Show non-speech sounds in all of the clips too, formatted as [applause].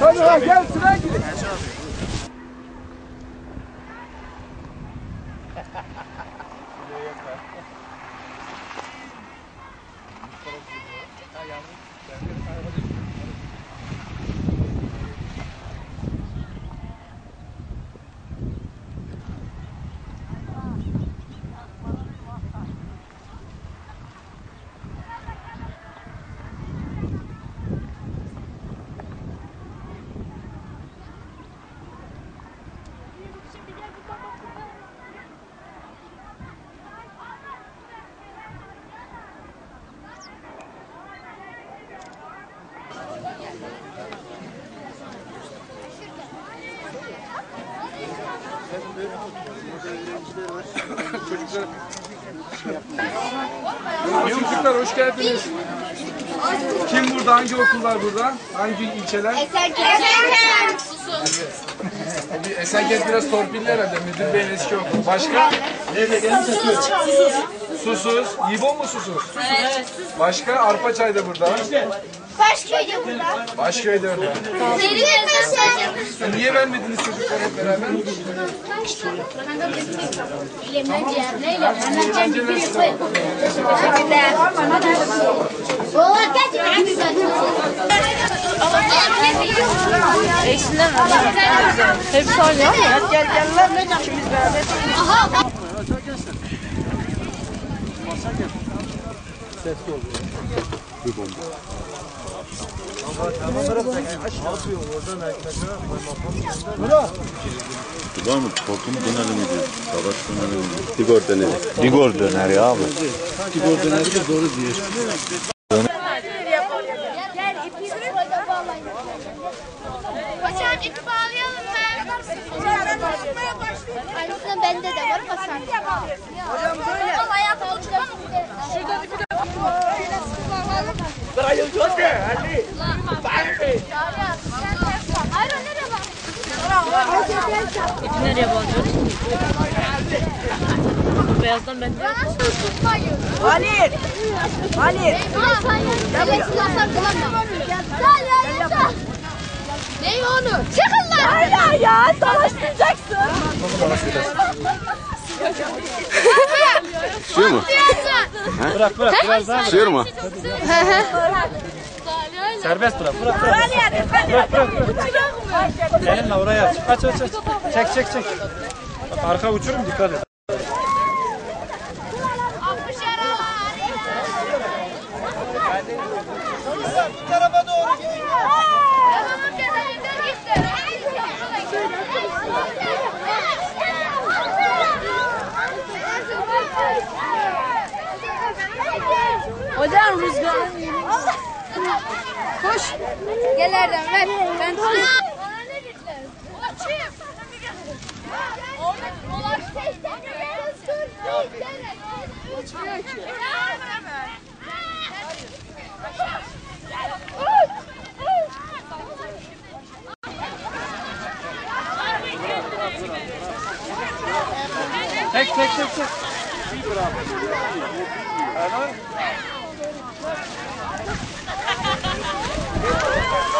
Hadi ha gel sıra gidin. Çocuklar hoş geldiniz. Kim burada? Hangi okullar burada? Hangi ilçeler? Bir Esenkent biraz torpilli herhalde. Müdür Bey'in eski okul. Başka? Susuz. İbo mu susuz? Evet. Başka? Arpaçay da burada. Başköy'de burada. Başköy'de öyle. Niye vermediniz çocuklar hep beraber? Oğlan gerçekten güzel. Eşinden mi? Hepsi oynuyor mu? Gel gel lan ne ikimiz beraber. Aha. Var mı? Korkum döneri miydi? Savaş döneri miydi? Digor döneri. Digor döneri abi. Digor döneri de doğru diyor. Gel ipi şurada bağlayın. Hocam ipi bağlayalım mı? Aynısından bende de var ama sen. Hocam böyle. Ama ayakta uçtan Şurada ipi de Hayır nereye bak? İpi nereye bağlıyoruz? Bu beyazdan bende yok. Halil! Halil! Evet silahlar kullanma. Gel ya yaşa. Ne onu? Çıkın lan! Hala ya savaşmayacaksın. Sığıyor mu? Bırak bırak biraz daha. Sığıyor mu? Serbest bırak bırak bırak. Bırak bırak bırak. Elinle oraya aç. Aç aç aç. Çek çek çek. Bak arka uçurum dikkat et. Hocam rüzgar. Koş. Gel Erdem ver. Ben tutayım. Bana ne dediler? Açayım. Onlar seçti. Uçmuyor ki.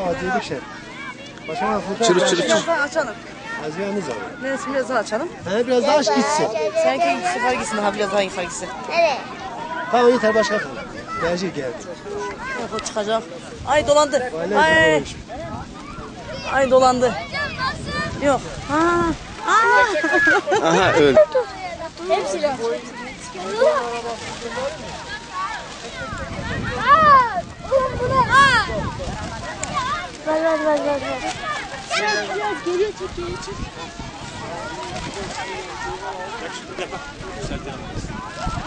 Ali. Furkan acıydık şey. Başına Furkan. Çırı çırı çırı. Biraz daha açalım. Aziyemiz var. Neresi biraz daha açalım. He biraz daha aç gitsin. Sanki yukarı gitsin ha biraz daha yukarı gitsin. Evet. Tamam yeter başka kal. Gelecek geldi. Yok o çıkacak. Ay dolandı. Ay, ay dolandı. Yok. Ha. Aa. Aha öyle. Hepsiyle. Aa! Ulan bu ne? Aa! Ver ver ver ver. Biraz biraz geriye çek geriye çek.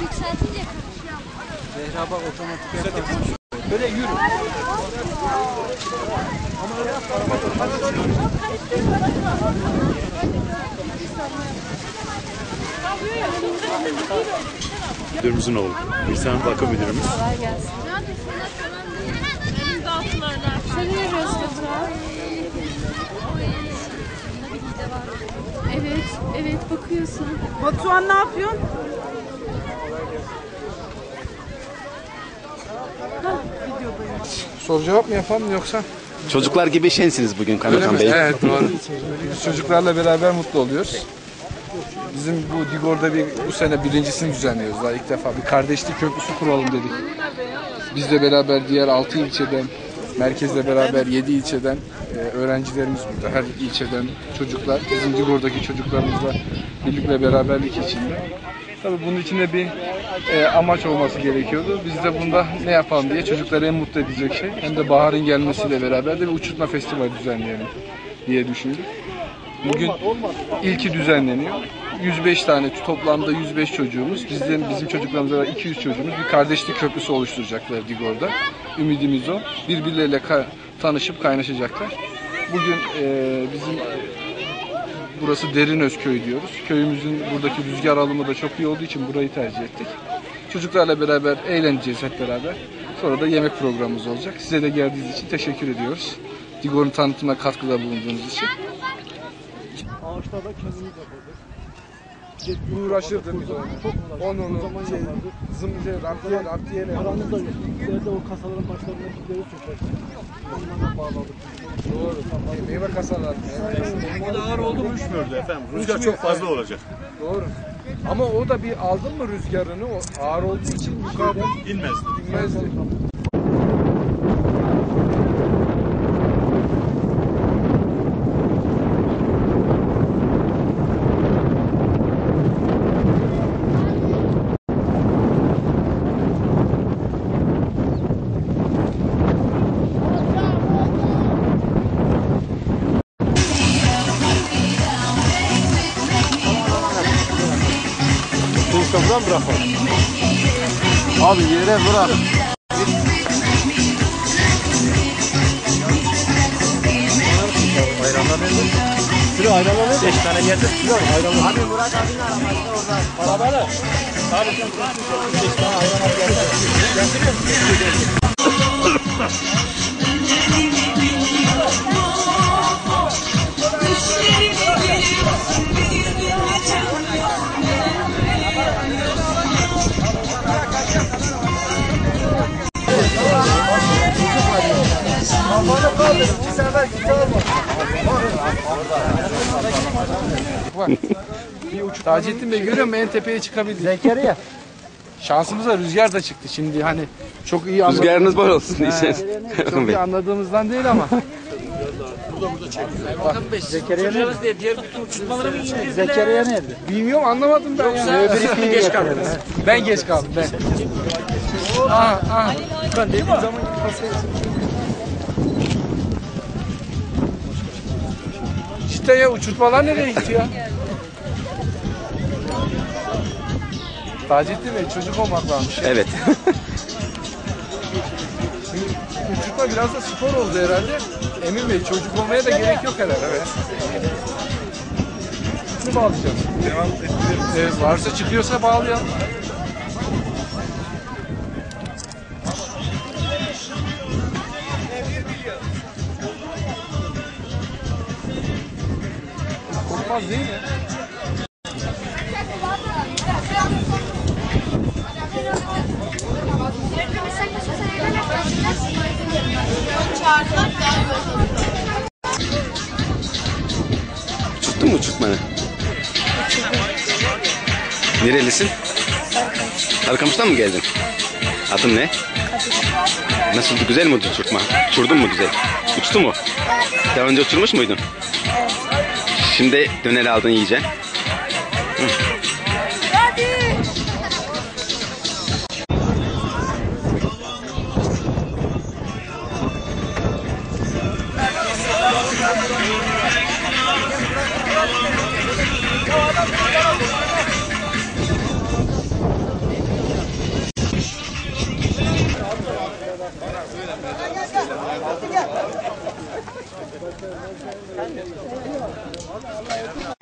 Yükseltince Böyle yürü. Müdürümüzün oğlu. Bir tane vaka müdürümüz. Seviyoruz Evet, evet bakıyorsun. Batuhan ne yapıyorsun? Soru cevap mı yapalım yoksa? Çocuklar gibi şensiniz bugün Öyle Kaymakam mi? Bey. Evet doğru. Biz çocuklarla beraber mutlu oluyoruz. Bizim bu Digor'da bir bu sene birincisini düzenliyoruz daha ilk defa. Bir kardeşlik köprüsü kuralım dedik. Bizle beraber diğer 6 ilçeden, merkezle beraber 7 ilçeden e, öğrencilerimiz burada. Her ilçeden çocuklar, bizim Digor'daki çocuklarımızla birlikle beraberlik içinde. Tabii bunun içinde bir e, amaç olması gerekiyordu. Biz de bunda ne yapalım diye çocukları en mutlu edecek şey hem de baharın gelmesiyle beraber de bir uçurtma festivali düzenleyelim diye düşündük. Bugün ilki düzenleniyor. 105 tane toplamda 105 çocuğumuz. Bizim bizim çocuklarımızda da 200 çocuğumuz bir kardeşlik köprüsü oluşturacaklar Digor'da. Ümidimiz o. Birbirleriyle ka- tanışıp kaynaşacaklar. Bugün e, bizim burası Derinöz Köyü diyoruz. Köyümüzün buradaki rüzgar alımı da çok iyi olduğu için burayı tercih ettik. Çocuklarla beraber eğleneceğiz hep beraber. Sonra da yemek programımız olacak. Size de geldiğiniz için teşekkür ediyoruz. Digor'un tanıtımına katkıda bulunduğunuz için. Ağaçlarda kendimiz yapardık. uğraşırdık biz onu. Onu onu şey, zım şey, raptiye, raptiyeyle. Aramızda ileride o kasaların başlarına ipleri sökerdik. Onlarla bağladık. Doğru. Meyve kasalar. Meyve kasalar. Rengi de ağır oldu mu üşmürdü efendim. Rüzgar çok fazla olacak. Doğru. Ama o da bir aldın mı rüzgarını o ağır olduğu için yukarıdan İnmezdi. inmezdi. Buradan bırakalım. Abi yere bırak. Bayramlar nerede? Şuraya aynalar ne? 5 tane geldi. Şuraya aynalar. Abi Murat abinin arabası orada. Arabalı. Abi sen 5 tane hayvan abi gelsene. Taceddin Bey görüyor musun en tepeye çıkabildik. Zekeriya. Şansımıza rüzgar da çıktı. Şimdi hani çok iyi anladım. Rüzgarınız bol olsun diyeceğiz. Çok iyi anladığımızdan değil ama. Zekeriya nerede? Zekeriya nerede? Bilmiyorum anlamadım ben ya. geç kaldınız. Ben geç kaldım ben. Aha, aha. İşte ya uçurtmalar nereye gitti ya? Taceddin Bey çocuk olmak varmış ya. Evet. Uçurtma biraz da spor oldu herhalde. Emin Bey çocuk olmaya da gerek yok herhalde. Evet. Ne bağlayacağız? Devam ettirelim. varsa çıkıyorsa bağlayalım. Korkmaz değil mi? Uçuttun mu uçurtmanı? Nerelisin? Sarkamış'tan mı geldin? Adın ne? Nasıldı? Güzel mi uçurtma? Uçurdun mu güzel? Uçtu mu? Daha önce uçurmuş muydun? Şimdi döner aldın yiyeceksin.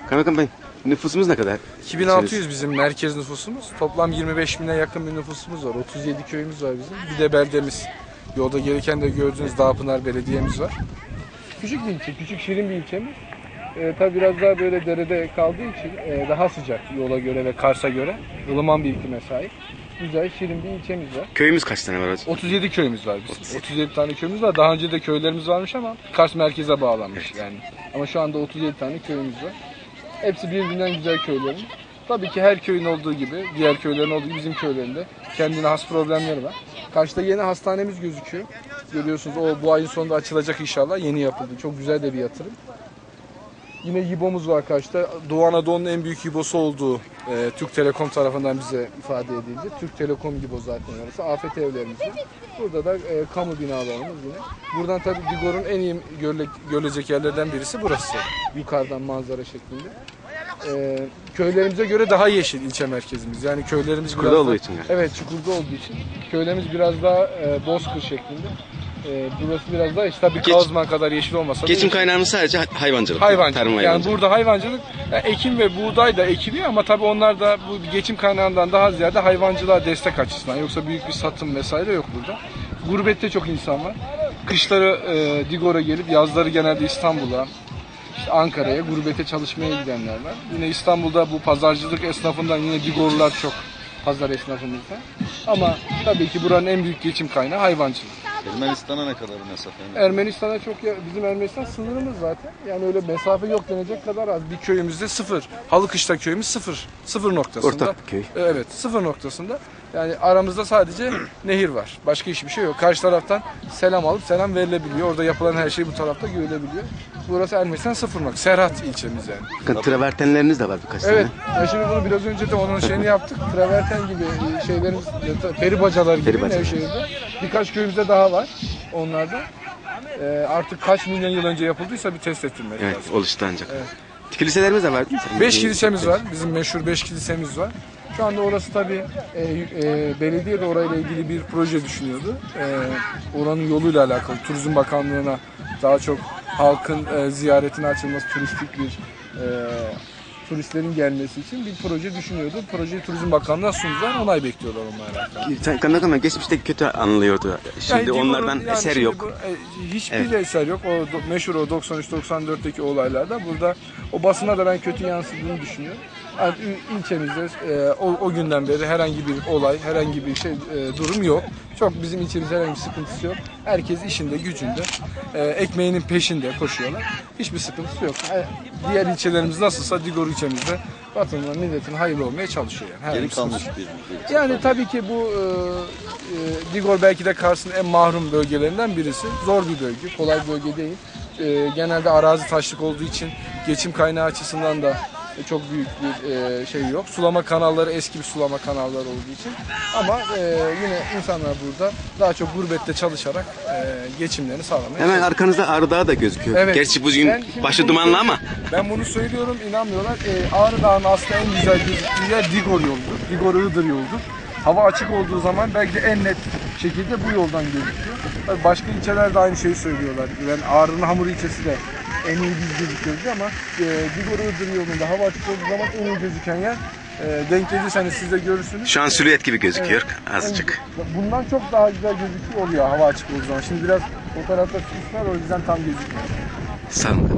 Kaymakam Bey nüfusumuz ne kadar? 2600 bizim merkez nüfusumuz. Toplam 25 bine yakın bir nüfusumuz var. 37 köyümüz var bizim. Bir de beldemiz. Yolda gelirken de gördüğünüz Dağpınar Belediye'miz var. Küçük bir ilçe, küçük şirin bir ilçemiz. Ee, tabii biraz daha böyle derede kaldığı için e, daha sıcak yola göre ve Kars'a göre. ılıman bir iklime sahip. Güzel, şirin bir ilçemiz var. Köyümüz kaç tane var hocam? 37 köyümüz var bizim. 37 tane köyümüz var. Daha önce de köylerimiz varmış ama Kars merkeze bağlanmış yani. Ama şu anda 37 tane köyümüz var. Hepsi birbirinden güzel köylerin. Tabii ki her köyün olduğu gibi, diğer köylerin olduğu gibi bizim köylerinde kendine has problemleri var. Karşıda yeni hastanemiz gözüküyor. Görüyorsunuz o bu ayın sonunda açılacak inşallah. Yeni yapıldı. Çok güzel de bir yatırım. Yine YİBO'muz var karşıda. Doğu Anadolu'nun en büyük YİBO'su olduğu e, Türk Telekom tarafından bize ifade edildi. Türk Telekom YİBO zaten orası. Afet evlerimiz var. Burada da e, kamu binalarımız yine. Buradan tabii Digor'un en iyi görüle, görülecek yerlerden birisi burası. Yukarıdan manzara şeklinde. E, köylerimize göre daha yeşil ilçe merkezimiz. Yani köylerimiz Çukurda biraz olduğu da- için. Evet çukurda olduğu için. Köylerimiz biraz daha e, bozkır şeklinde. E, burası biraz daha işte tabii Geç- Kazman kadar yeşil olmasa da Geçim yeşil. kaynağımız sadece hayvancılık. Hayvancılık. Tarım Yani hayvancılık. burada hayvancılık, yani ekim ve buğday da ekiliyor ama tabii onlar da bu geçim kaynağından daha ziyade hayvancılığa destek açısından. Yoksa büyük bir satım vesaire yok burada. Gurbette çok insan var. Kışları e, Digor'a gelip yazları genelde İstanbul'a, işte Ankara'ya gurbete çalışmaya gidenler var. Yine İstanbul'da bu pazarcılık esnafından yine Digorlular çok pazar esnafımızda. Ama tabii ki buranın en büyük geçim kaynağı hayvancılık. Ermenistan'a ne kadar mesafe? Ermenistan'a çok ya, bizim Ermenistan sınırımız zaten. Yani öyle mesafe yok denecek kadar az. Bir köyümüzde sıfır. Halıkışla köyümüz sıfır. Sıfır noktasında. Ortak köy. Evet sıfır noktasında. Yani aramızda sadece [clears throat] nehir var. Başka hiçbir şey yok. Karşı taraftan selam alıp selam verilebiliyor. Orada yapılan her şey bu tarafta görülebiliyor. Burası Ermenistan sıfır nokta. Serhat ilçemiz yani. Bakın travertenleriniz de var birkaç tane. Evet. Ya şimdi bunu biraz önce de onun şeyini yaptık. Traverten gibi şeylerimiz, peri bacalar gibi Peri bacalar. Nevşehir'de. Birkaç köyümüzde daha var onlarda. Ee, artık kaç milyon yıl önce yapıldıysa bir test ettirmek Evet lazım. oluştu ancak. Kiliselerimiz de var. Beş kilisemiz var. Bizim meşhur beş kilisemiz var. Şu anda orası tabii e, e, belediye de orayla ilgili bir proje düşünüyordu. E, oranın yoluyla alakalı Turizm Bakanlığı'na daha çok halkın e, ziyaretine açılması, turistik bir e, turistlerin gelmesi için bir proje düşünüyordu. Projeyi Turizm Bakanlığı'na sundular. Onay bekliyorlar onunla alakalı. Bey geçmişte kötü anılıyordu. Şimdi Yani onlardan yani eser şimdi yok. bu, e, hiçbir eser yok. O meşhur o 93-94'teki olaylarda. Burada o basına da ben kötü yansıdığını düşünüyorum. Yani il- ilçemizde e, o, o günden beri herhangi bir olay, herhangi bir şey e, durum yok. Çok bizim ilçemizde herhangi bir sıkıntısı yok. Herkes işinde, gücünde, e, ekmeğinin peşinde koşuyorlar. Hiçbir sıkıntısı yok. E, diğer ilçelerimiz nasılsa Digor ilçemizde vatanına, milletine hayırlı olmaya çalışıyor. Yani. Geri kalmış bir yani tabii ki bu e, e, Digor belki de Kars'ın en mahrum bölgelerinden birisi. Zor bir bölge, kolay bir bölge değil. E, genelde arazi taşlık olduğu için geçim kaynağı açısından da çok büyük bir e, şey yok. Sulama kanalları eski bir sulama kanalları olduğu için. Ama e, yine insanlar burada daha çok gurbette çalışarak e, geçimlerini sağlamaya Hemen arkanızda Ağrı Dağı da gözüküyor. Evet. Gerçi bugün Ben şimdi başı bunu dumanlı ama Ben bunu söylüyorum inanmıyorlar. Ee, Ağrı Dağı'nın aslında en güzel gözüktüğü yer Digor yoludur. Digor Iğdır yoludur. Hava açık olduğu zaman belki de en net şekilde bu yoldan gözüküyor. Tabii başka ilçeler de aynı şeyi söylüyorlar. Yani Ağrı'nın Hamur ilçesi de en iyi biz gözüküyoruz ama e, Digor Iğdır yolunda hava açık olduğu zaman en iyi gözüken yer e, denk gelirseniz siz de görürsünüz. şu an silüet gibi gözüküyor Evet. azıcık. Bundan çok daha güzel gözüküyor oluyor hava açık olduğu zaman. Şimdi biraz fotoğrafta sis var o yüzden tam gözükmüyor. Olun.